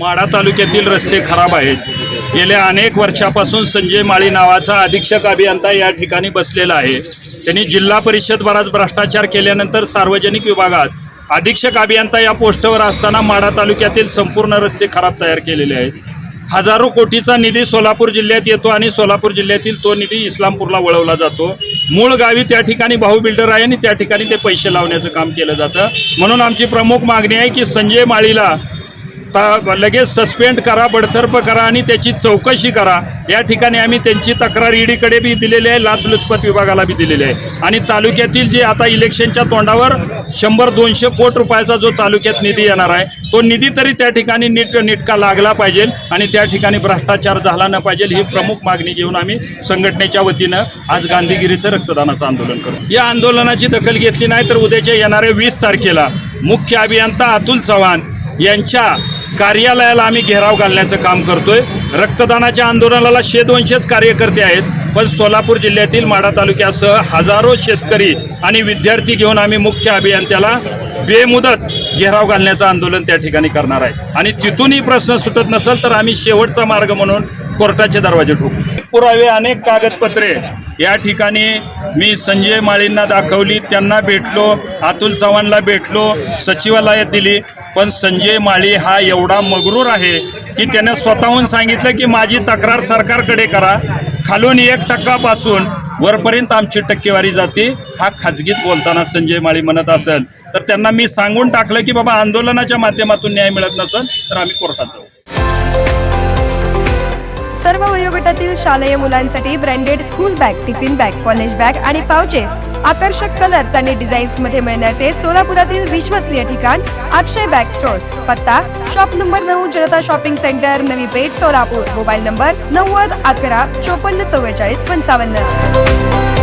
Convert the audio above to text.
माढा तालुक्यातील रस्ते खराब आहेत. गेल्या अनेक वर्षापासून संजय माळी नावाचा अधीक्षक अभियंता या ठिकाणी बसलेला आहे. त्यांनी जिल्हा परिषद बराच भ्रष्टाचार केल्यानंतर सार्वजनिक विभागात अधीक्षक अभियंता या पोस्टवर असताना माढा तालुक्यातील संपूर्ण रस्ते खराब तयार केलेले आहेत. हजारो कोटीचा निधी सोलापूर जिल्ह्यात येतो आणि सोलापूर जिल्ह्यातील तो निधी इस्लामपूरला वळवला जातो. मूळ गावी त्या ठिकाणी भाऊ बिल्डर आहे आणि त्या ठिकाणी ते पैसे लावण्याचं काम केलं जातं. म्हणून आमची प्रमुख मागणी आहे की संजय माळीला ता लगेच सस्पेंड करा बडतर्फ करा आणि त्याची चौकशी करा. या ठिकाणी आम्ही त्यांची तक्रार ईडीकडे बी दिलेली आहे लाचलुचपत विभागाला बी दिलेली आहे. आणि तालुक्यातील जे आता इलेक्शनच्या तोंडावर शंभर दोनशे कोट रुपयाचा जो तालुक्यात निधी येणार आहे तो निधी तरी त्या ठिकाणी नीट नीटका लागला पाहिजे आणि त्या ठिकाणी भ्रष्टाचार झाला न पाहिजे ही प्रमुख मागणी घेऊन आम्ही संघटनेच्या वतीनं आज गांधीगिरीचं रक्तदानाचं आंदोलन करू. या आंदोलनाची दखल घेतली नाही तर उद्याच्या येणाऱ्या वीस तारखेला मुख्य अभियंता अतुल चव्हाण यांच्या कार्यालयाला आम्ही घेराव घालण्याचं काम करतोय. रक्तदानाच्या आंदोलनाला शे दोनशेच कार्यकर्ते आहेत. पण सोलापूर जिल्ह्यातील माढा तालुक्यासह हजारो शेतकरी आणि विद्यार्थी घेऊन आम्ही मुख्य अभियंत्याला बेमुदत घेराव घालण्याचं आंदोलन त्या ठिकाणी करणार आहे. आणि तिथूनही प्रश्न सुटत नसेल तर आम्ही शेवटचा मार्ग म्हणून कोर्टाचे दरवाजे ठोकू. पुरावे अनेक कागदपत्रे. या ठिकाणी मी संजय माळींना दाखवली त्यांना भेटलो अतुल चव्हाणला भेटलो सचिवालयात दिली. पण संजय माळी हा एवढा मगरूर आहे की त्याने स्वतःहून सांगितलं की माझी तक्रार सरकारकडे करा. खालून एक टक्कापासून वरपर्यंत आमची टक्केवारी जाते हा खाजगीत बोलताना संजय माळी म्हणत असेल. तर त्यांना मी सांगून टाकलं की बाबा आंदोलनाच्या माध्यमातून न्याय मिळत नसेल तर आम्ही कोर्टात जाऊ. सर्व वयोगटातील शालेय मुलांसाठी branded school bag tiffin bag college bag आणि पाउचेस आकर्षक कलर्स आणि डिझाईन्समध्ये मिळण्याचे सोलापुरातील विश्वसनीय ठिकाण अक्षय बॅग स्टोर्स पत्ता शॉप नंबर नऊ Janata shopping centre Navi Peth Solapur. Mobile number नव्वद अकरा चोपन्न चव्वेचाळीस पंचावन्न.